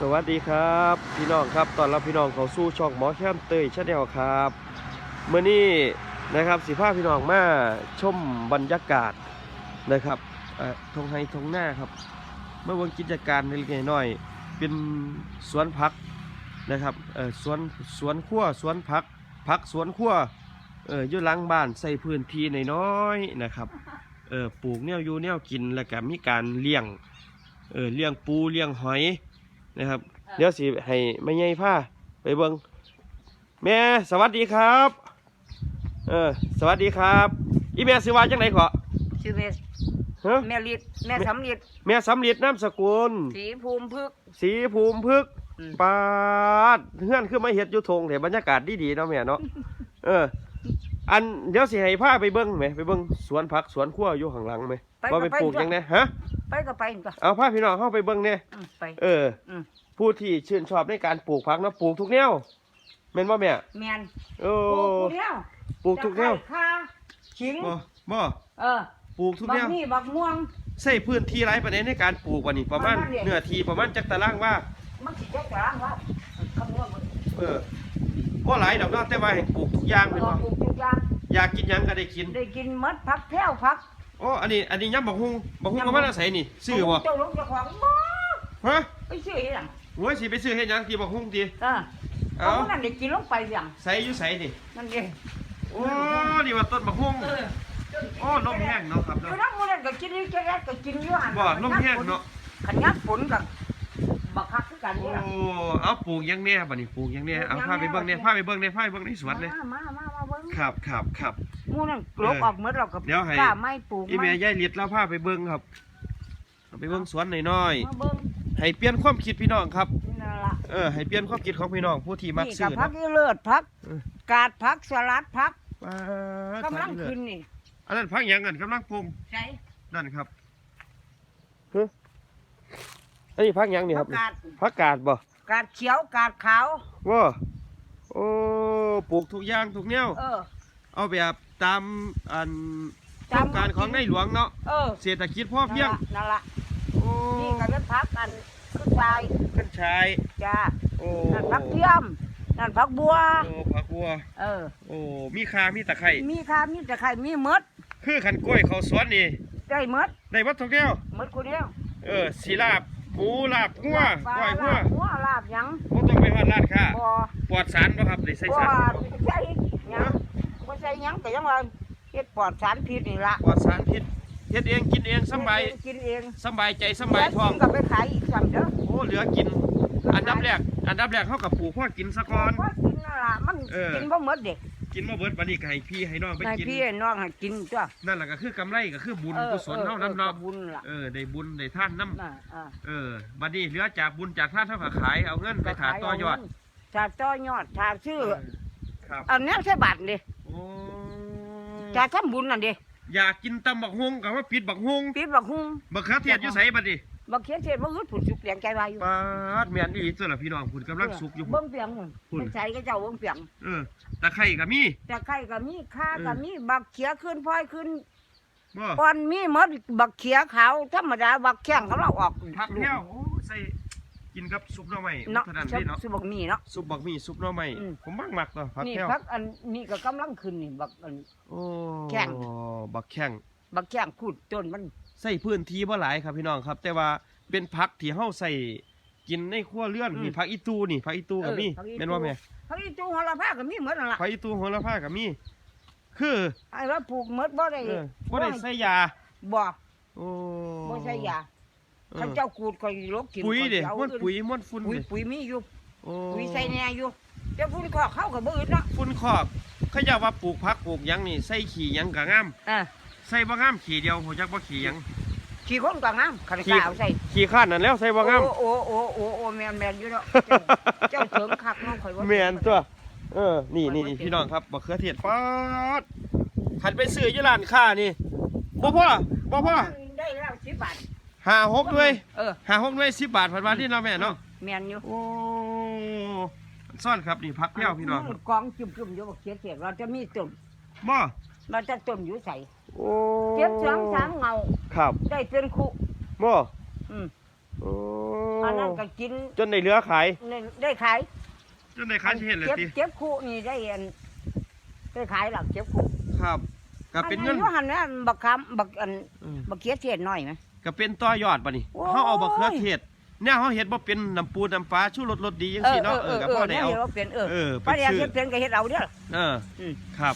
สวัสดีครับ พี่น้องครับตอนรับพี่น้องเขาสู้ช่องหมอแค้มเตยชาแนลครับเมื่อนี้นะครับสิพาพี่น้องมาชมบรรยากาศนะครับทงไฮทงหน้าครับ เมื่อวันกิจการเล็กๆน้อยๆเป็นสวนผักนะครับสวนสวนขั้วสวนผักผักสวนขั้วเอออยู่หลังบ้านใส่พื้นที่นน้อยนะครับเออปลูกแนวอยู่แนวกินแล้วก็มีการเลี้ยงเออเลี้ยงปูเลี้ยงหอย นะครับ เดี๋ยวสิให้ไม่ใหญ่ผ้าไปเบิงแม่สวัสดีครับ เออ สวัสดีครับ อีแม่สิว่าจังไหนขอชื่อแม่ฮะแม่ลิดแม่สำลิดแม่สำลิดน้ำสกุล สีภูมิพึกษ์สีภูมิพึกษ์อืม ปาดเฮือนคือมาเฮ็ดอยู่ทงแต่บรรยากาศดีๆเนาะแม่เนาะ เออ อันเดี๋ยวสิให้ผ้าไปเบิ้งไหมไปเบิ้งสวนผักสวนครัวอยู่ข้างหลังไหมว่าไปปลูกยังไงฮะ ไป ก็ไปก็เอาผ้าพี่น้องเข้าไปเบิ้งเนี่ยอืมไป เอออืมผู้ที่ชื่นชอบในการปลูกผักเนาะปลูกทุกแนวแม่นว่าแม่แมนโอ้ปลูกทุกแนวปลูกทุกแนวตะไคร้ข่าขิง บ่บ่เออปลูกทุกบัแนกวนี่บักม่วงใส่พื้นที่ไรประเด็นในการปลูกวันนี้ประมาณประมาณเนี่ย เนื้อที่ประมาณจักตารางว่า มันสิจะกลางว่าคำนวณหมดเออบ่หลายดอกเนาะแต่ว่าให้ปลูกทุกอย่างเป็นเออบ่ปลูกทุกอย่างอยากกินหยังก็ได้กินได้กินหมดผักแพ้วผัก โอ้อันนี้ อันนี้ยำบักฮุงบักฮุงยำบัก็กฮุงมาอาศัยนี่ซื้อบ่เจ้าลูกเจ้าของบ่ฮะไปซื้อให้หยังโอ้ยสิไปซื้อเฮ็ดหยังที่บักฮุงติเออเอ้าเอานั่นได้กินลงไปหยังใส่อยู่ใส่นี่นั่นเองโอ้นี่ว่าต้นบักฮุงเออโอ้ลมแห้งเนาะครับคืเนาะอน้ำมันก็กินนี่แค่ก็กินอยู่หั่นบ่ลมแห้งเนาะขันยักฝนกับบักคักคือกันโอ้นี่ล่ะเอาปลูกหยังแน่บัดนี้ปลูกหยังแน่เอาพาไปเบิ่งแน่พาไปเบิ่งแน่พาไปเบิ่งในสวนเลยมามามามาเบิ่ง ครับครับครับ หมู่นั่นกลบเออออกหมดแล้วก็เดี๋ยวให้ กล้าไม้ปลูกอีไม้แม่ยายเลียดแล้วพาไปเบิ่งครับเอาไปเบิ่งสวนหน่อยมาเบิ่งๆให้เปลี่ยนความคิดพี่น้องครับนี่นั่นล่ะเออให้เปลี่ยนความคิดของพี่น้องผู้ที่มักนี่ซื้กับอพักเนาะอีเลิศพัก เออ กาดพักสลัดพักป๊าดกำลังขึ้นนี่อันนั้นพักหยังกันกำลังปรุงใช่นั่นครับเฮ้ยอันนี้พักหยังนี่คพัรักบกาดพักกาดบ่กาดเขียวกาดขาวว่า โอ้ปลูกทุกอย่างทุกแนวเออ เอาแบบตามอันโครตาม งการของในหลวงเนาะเออเศรษฐกิจพ่อเพียงนั่นล่ะโอ้นี่ก็เป็นพักกันคือปลายกันชายจ้าโอ้นั่นพักเทียมนั่นพักบัว โอ้ผักบัวเออ โอ้มีคามีตะไคร้มีข้ามีตะไคร้มีหมดคือขันกล้วยเขาสวนนี่ได้หมดได้วัดทุกแนวหมดคนเดียวเออสีลาบหมูลาบงัวปลาก้อยงัวลาบหัวลาบหยังบ่ต้องไปฮอดร้านค้าบ่ ปลอดสารบ่ครับได้ใส่บ่สารบ่ใส่หยังบ่ใส่หยังก็ยังว่าเฮ็ดปลอดสารพิษนี่ล่ะปลอดสารพิษเฮ็ดเองกินเองสำบายกินเองสำบายใจสำบายท้องแล้วกินก็ไปขายอีกซ้ํเด้อโอ้เหลือกิน อันดับแรก อันดับแรกเฮากับปลูกพ่อกินซะก่อนพอกินนั่นล่ะมันเออกินบ่หมดเด็กกินมาเบิดบัดนี้ก็ให้พี่ให้น้องไปให้กินพี่ให้น้องให้กินจ้ะนั่นแหละก็คือกำไรก็คือบุญเออกุศลเฮานํเนาะออบุญล่ะเออได้บุญได้ท่านนํน่ะอ่าเออบัดนี้เหลือจากบุญจากท่านเท่ากับขายเอาเงินไปถาต่อยอด ถ้าต่อยอดถ้าซื้อครับอันนี้ใช่บาทดิโอ้ถ้าทำบุญนั่นดิอยากกินตำบักฮงกับว่าปิดบักฮงปิดบักฮุงบักเขือเทศอยู่ไสบัดนี้บักเขียนเทศบ่ฮึดผุดสุกแดงใจวายอยู่ปาดแม่นอีหลีตัวละพี่น้องคุณกำลังสุกอยู่เบิ่งเปียงนู่นพุ่นไม่ใช่ก็เจ้าเบิ่งเปียงเออตะไคร้ก็มีแต่ไข่ก็มีข้าเออก็มีบักเขียขึ้นพลอยขึ้นบ่อ่อนมีหมดบักเขียขาวธรรมดาบักแข้งเขาเราออกผักแก้วโอ้ใส่ กินกับซุปหน่อไม้เนาะเท่านั้นซุเด้เนาะซุบักมีเนาะ ซุปบักหมี่ซุปหน่อไม้อืม ผมมักมักๆตัวผักนี่แก้วพักอันนี้ก็กำลังขึ้นนี่บักอัน โอ้แข้ง บักแข้งบักแข้งพูดต้นมัน ใส่พื้นที่บ่หลายครับพี่น้องครับ แต่ว่าเป็นผักที่เฮาใส่กินในครัวเรือนนี่ผักอีตูนี่ผักอีตูก็มีเออผักอีตู แม่นว่าแม่พักอีตูหัวละผ้าก็มีหมดนั่นล่ะผักอีตูโหระพาก็มี คือไอ้ว่าปลูกหมดบ่ได้เออบ่ได้ใส่ยาบ่โอ้บ่ใส่ยาเออ ข้าเจ้ากูดข่อยลบกินปุ๋ยเด้ข้อมันสิเอาปุ๋ยมันฝุ่นปุ๋ยเด้ปุ๋ยมีอยู่โอ้ปุ๋ยใส่แหน่อยู่เจ้าฝุ่นขอกเข้ากับบ่อื่นเนาะฝุ่นครอบเขาเจ้าว่าปลูกผักปลูกหยังนี่ใส่ขี้หยังก็งามอ่าใส่บ่งามขี้เดียวหัวจักบ่ขี้หยังขี้คนก็งามคันขี้กาวใส่ขี้ข้านนั่นแล้วใส่บ่งามโอ้โอ้โอ้โอ้โอ้แม่นแม่นอยู่เนาะเจ้าเจ้าเถิงคักเนาะข่อยว่าแม่นตัวเออนี่นี่นี่พี่น้องครับบักเขือเทศฟาดขันไปซื้ออยู่ร้านค้านี่บ่พ่อบ่พ่อได้แล้ว10บาท หาหกด้วยเออหาหกด้วยสิบบาทพันบาทที่เนาะแม่เนาะแม่นอยู่โอ้ซ่อนครับนี่พักแก้วพี่น้องครับกองจุ่มๆอยู่บ่เขียนเสียเราจะมีต้นบ่เราจะต้นอยู่ใส่โอ้เก็บสองสามเงาครับ ได้เป็นคุบ่อืมโอ้อันนั้นก็กินจนได้เหลือขายได้ได้ขายจนได้ขายเห็นเลยเจ็บติเจ็บคู่นี่ได้อันได้ขายหลักเจ็บคู่ครับก็เป็นเงินอัอยู่หันนะบักคำบักอันอืมบักเขียเทียนหน่อยไหม ก็เป็นต่อยอดบัดนี้โอ้ยเฮาเอาบักเขือเทศเนี่ยเฮาเฮ็ดบ่เป็นน้ำปูน้ำปลาชูรสรสดีจังซี่เนาะเออก็พอได้เอเอาอเออเปลี่ยนเออเออป้าไปเดียวซื้อ เฮ็ดเปลี่ยนก็เฮ็ดเอาเด้อ เอออืมครับ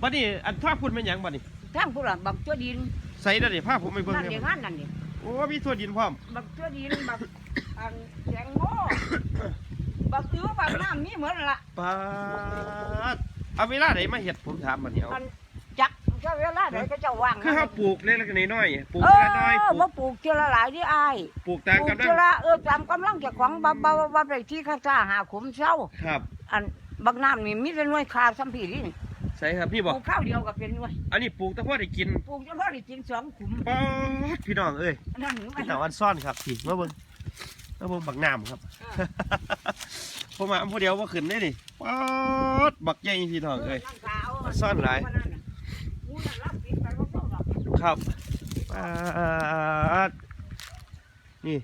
บัดนี้อันถ้าคุณเป็นหยังบัดนี้ทางผู้ละบักตัวดินใส่ได้ดิภาพผมไปเบิ่งนั่นเลยเดี๋ยวงานนั่นดิโอ้มีทั่วดินพร้อมบักตัวดินบักอันแตงโมบักตื้อบักน้ำมีเหมือนละปาดเอาเวลาไหนมาเฮ็ดผมถามบัดนี้เอาอันจัก เจ้าเวลาไหนก็เจ้าว่างคือเฮาปลูกเล็กๆน้อยๆปลูกเออน้อยๆปลูมากปลูกเจละหลายที่อายปลูกปตามลูกกำลัเจงละเออตามกำลังเจากของบ่บ่บ่บ่ได้ที่ข้าซ่าหาขุมเศร้าครับอันบักน้ำนี่มีแต่หน่วยคาซ้ำพี่นี่ใช่ครับพี่ปบอก ลูกข้าวเดียวก็เป็นหน่วยอันนี้ปลูกแต่พอได้กินปลูกจนพอได้กินสองขุมป๊าดพี่น้องเอ้ยอันนั่นหนูพี่น้องอันซ่อนครับพี่มาเบิ่งมาเบิ่งบักน้ำครับผมมาอันผู้เดียวว่าขึ้นได้นี่ป๊าดบักใหญ่พี่น้องเอ้ย ซ่อนหลาย ครับป๊าดนี่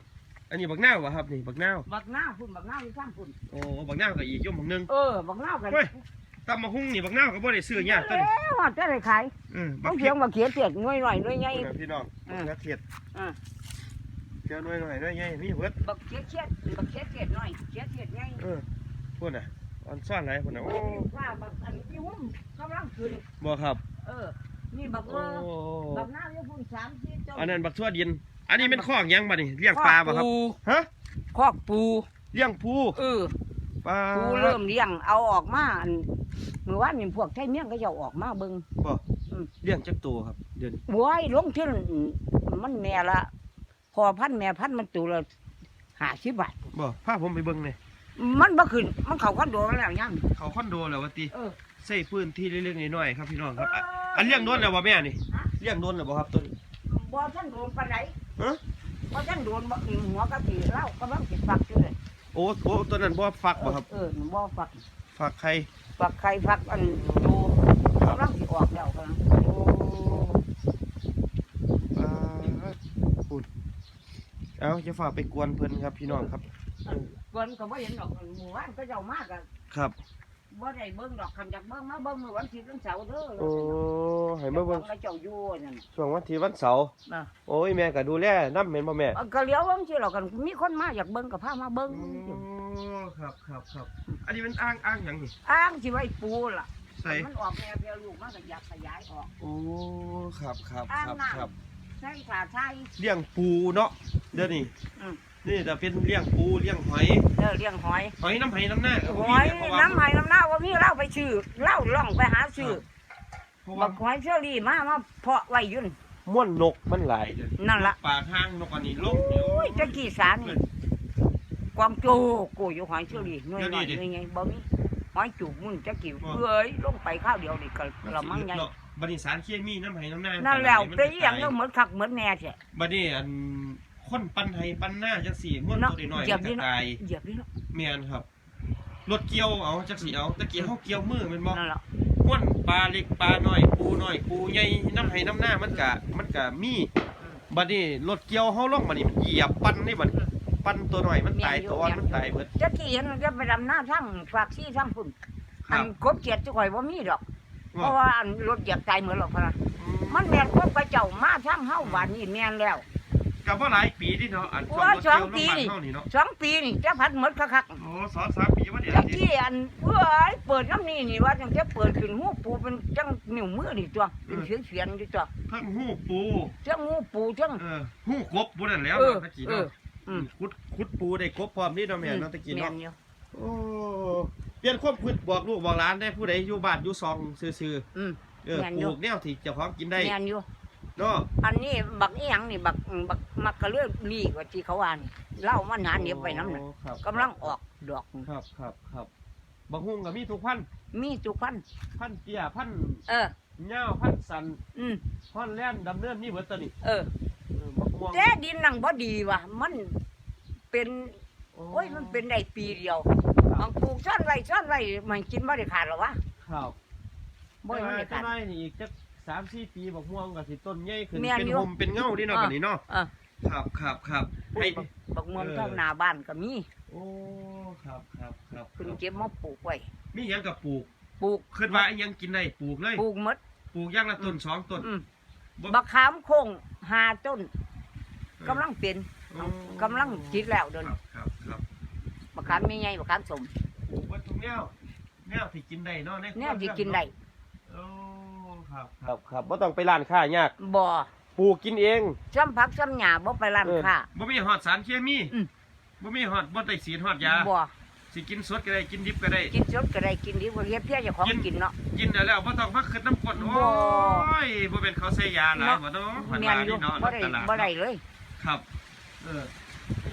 อันนี้บักนาววะครับนี่บักนาวบักหน้าพุ่นบักหน้าที่ข้างพุ่นโอ้บักนาวกับอีกย่อมบักหนึงเออบักหน้ากันเฮ้ยตำมะฮุ่งนี่บักนาวก็บ่ได้ซื้อยากตัวนี้เอ้ว่าจะได้ขายเออบัต้กองเขีเพียยงบักเขียเตียดหน่วยหน่อยหน่วยใหญ่พี่น้องอืบัมกกระเทียดอืมเจียวหน่อยหน่อยหน่อยใหญ่มีเบิดบักเขียเขียดบักเขียเตียดหน่อยเขียเตียดใหญ่เออพวกน่ะอันซ่อนหลายพวกน่ะโอ้ว่าบักอันที่หุ้มกำลังขึ้นบ่ครับ เออ นี่บักเอโอ้อบักหน้าที่พุ่นสามสี่ต้นอันนั้นบักทั่วดิน อันนี้เป็นคอกหยังบัดนี่เลี้ยงปลาบ่ครับ ฮะ คอกปู เลี้ยงปูเออ ปลา ปูเริ่มเลี้ยงเอาออกมาอันเมื่อวานนี่พวกไทยเมียงก็จะเอาออกมาเบิ่งบ่อืมเลี้ยงจักตัวครับ เดือนโว้ยลงที่นั่นมันแม่ละพอพันแม่พันมันตัวละห้าสิบบาท บ่พาผมไปเบิ่งหน่อยมันบ่ขึ้น มันเข้าคอนโดแล้วยัง เขาคอนโดแล้วว่าติเออใส่พื้นที่เล็กๆน้อยๆครับพี่น้องครับอะ อันเลี้ยงโดนแล้วบ่แม่นี่ฮะเลี้ยงโดนแล้วบ่ครับตัวนี้บ่ท่านโดนปานไหนฮะบ่ท่านโดนบ่หัวกะทิเล่ากำลังสิฟักอยู่เลยโอ้โอ้ตัวนั้นบ่ฟักบ่ครับเออบ่ฟักฟักไข่ฟักไข่ฟักอันดูกำลังสิออกแล้วกำลังโอ้ปลาพูดเอาจะฝากไปกวนเพิ่นครับพี่น้องครับ เพิ่นก็บ่เห็นดอกหมู่บ้านก็เจ้ามากอะครับ บ่ได้เบิ่งดอกคันอยากเบิ่งมาเบิ่งมื้อวันอาทิตย์วันเสาร์เด้อโอ้ให้มาเบิ่งแล้วเจ้าอยู่นั่น ช่วงวันที่วันเสาร์น่ะ โอ้ยแม่ก็ดูแลน้ำเหม็นบ่แม่เอาก็เลี้ยวเบิ่งสิหรอกกันมีคนมาอยากเบิ่งก็พามาเบิ่งโอ้ครับครับครับอันนี้มันอ้างอ้างหยังนี่อ้างสิไว้ปูล่ะ ใส่มันออกแม่เพียลูกมันก็อยากขยายออก โอ้ครับครับอ้างครับน้ครับำใส่ขาไทยเลี้ยงปูเนาะเดี๋ยวนี้อืม นี่จะเป็นเลี้ยงปูเลี้ยงหอยเด้อเลี้ยงหอย หอยน้ำไหน้ำหน้าก็หบ่อยมีเพราะว่าน้ำไหน้ำหน้าว่ามีเล่าไปชื่อเล่าล่องไปหาชื่อเพราะบัว่ากหอยเชอรี่มามาเพาะไว้อยุ่นม่วนนกมันหลายเดี๋ยวนี้นั่นล่ะปากห้างนกอันนี้ลงเดี๋ยวโอ้ยตะกี้สารนี่กวางโจกูอยู่หอยเชอรี่หน่วยหน่อยหน่วยไงบ่มีหอยจูบมุ่นตะกี้เอ้ยลงไปข้าวเดียวนี่ก็ละมั่งไงเนาะบัดนี้สารเคมีน้ำไหน้ำหน้านั่นแล้วมัเป็นอหย่างตนั้นเหมือนคักเหมือนแน่ใช่บัดนี้อัน คนปั้นไห้ปั้นหน้าจังสี่ม่วนเนาะตัวน้อยเหยีๆยบมันนี่ก็เนาะตายเหยียบนี่เนาะแม่นครับรถเกี่ยวเอาจักสีเอาตะกี้เฮาเกี่ยวมือแม่นบ่นั่นล่ะม่วนปลาเล็กปลาน้อยปูน้อยปูใหญ่น้ำไหน้ำหน้ามันก็มันก็มีบัดนี้รถเกี่ยวเฮาลงบัดนี้มันเหยียบปั้นนี่บัดนี้ปั้นตัวน้อยมันตายตัวอ่อนมันตายเบิดตะกี้เห็นมันจะไปดำหน้าทั้งฝากซี่ทั้งพุ่นคอัรับนกบเกียดจะข่อยบ่มีดอก เพว่าราะว่าอันรถเหยียบตายเหมือนหรอกพะนะอืมันแม่นพวกกระเจ้ามาทั้งเฮาบ้านนี้แม่นแล้ว ก็บ่หลายปีที่เนาะอันโอ้ช่วงรถสองเกี่ยวปีลงบ้านเฮานี่เนาะสองปีนี่จะพัดหมดคักโอ้สองสามปีว่าเดี๋ยวๆตะนี้กี้อันเอ้ยเปิดน้ำนี่นี่ว่าจังจะเปิดขึ้นหูปูเป็นจังนิ้วมือนี่ตัวเป็นเสียงเสียงๆอยู่ตัวเพิ่งหู้ปู จังหูปูจัง เออหู้กบบ่นั่นแล้วเออเนาะตะกี้เอเนาะออืมขุดขุดปูได้กบพร้อมนี่เนาะแม่เนาะตะกี้แม่เนาะนอยู่โอ้เปลี่ยนความคิดบอกลูกบอกหลานได้ผู้ใดอยู่บ้านอยู่ซองซื่ออืม ๆเออแม่นปอยู่ ลูกแนวที่เจ้าของกินได้ แม่นอยู่ เนาะอันนี้บักอีหยังนี่บักบักมักกะเลือลีกว่าที่เขาว่านี่เล่ามันหาเหนียวไปน้ำน่ะโอ้ครับกำลังออกดอก ครับครับครับบางฮุงก็มีทุกพันธุ์มีทุกพันธุ์พันธุ์เตี้ยพันธุ์เออยาวพันธุ์สันอืมพันธุ์แล่นดำเนินนี่เบิดตัวนี้เออเออบักม่วงแต่ดินนังบ่ดีว่ะมันเป็นโอ้ยมันเป็นได้ปีเดียวบางปลูกซ่อนไว้ซ่อนไว้มันกินบ่ได้ขาดหรอวะครับบ่ได้แต่ขาว่าดจะน้อยนี่อีกจัก สามสี่ปีบักม่วงก็สิต้นใหญ่ขึ้น แม่นเป็นอยู่ หมเป็นเงาดิเนาะอ่าบัดนี้เนาะอะครับครับครับโอ้ให้ยบักบักม่วงเออเท่าหน้าบ้านก็มีโอ้ ครับครับครับเพิ่นเก็บมาปลูกไว้มีหยังกับปลูกปลูกคิดว่าอิหยังกินได้ปลูกเลย ปลูกหมด ปลูกอย่างละต้นสองต้น อืมบ่ บักขามโค้งหาต้นเออกำลังเป็นโอ้กำลังคิดแล้วเดินครับครับครับบักขามมีไงบักขามสมปลูกไว้ทุกแนวแนวที่กินได้เนาะในแนวที่กินได้ โอ้ ครับครับครับบ่ต้องไปร้านค้ายากบ่ปลูกกินเองซ้ำผักซ้ำหญ้าบ่ไปร้านเออค้าบ่มีฮอดสารเคมีอืมบ่มีฮอดบ่ได้สีดฮอดยาบ่สิกินสดก็ได้กินดิบก็ได้ กินสดก็ได้กินดีบ่เฮ็ดเพียเจ้าของกินกินเนาะกินได้แล้วบ่ต้องมาขึ้นน้ำก้นบ่โอ้ยบ่เป็นเขาใส่ยาหลายบ่เนาะมันแม่ว่านอยู่นี่เนาะบ่ได้ตลาดบ่ได้เนาะเลย ครับ เออ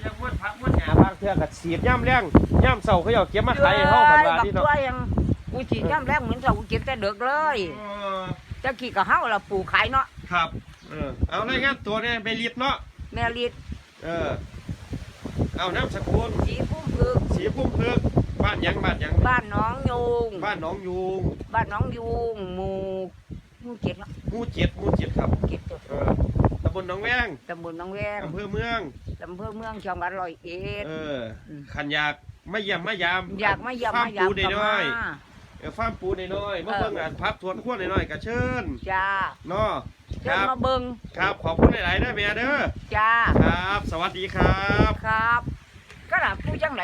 ยังม้วนผักม้วนหญ้าบางเทื่อก็สีดย่ำแรงย่ำเช้าเขาเอาเก็บมาขายให้เฮาพันว่าบักนี่ตัเนาะวยังกูสิย่ํแรงเหมือนเจ้ากูเก็บแต่ดึกเลยเออ ตะกี้ก็เฮาล่ะปลูกขายเนาะครับ เออ เอารายงานตัวเนี่ยไปรีดเนาะ แม่ลิดเออ เอาน้ำสกุลสีพุ่มพึกสีพุ่มเพือกบ้านหยังบ้านหยังบ้านหน้องยูงบ้านหนองยูงบ้านหน้องยูงหมู่หมู่เจ็ดเนาะหมู่เจ็ดหมู่เจ็ดครับ เจ็ดตัวเออตำบลหนองแวงตำบลหนองแวงอำเภอเมือง อำเภอเมืองจังหวัดร้อยเอ็ด เอออมขันอยากไม่เยี่ยมไม่ยามอยากมาเยี่ยมฟาร์มามยามปูได้ก็น้มาอยเออฟาร์มปูได้น้อยมาเออเบิ่งงานพักทวนขั้วได้น้อยก็เชิญจ้าเนาะคเชิญรับมาเบิ่งครับขอบคุณหลายๆเด้อแม่เด้อจ้าครับ สวัสดีครับ ครับ ก็ล่ะผู้จังไหน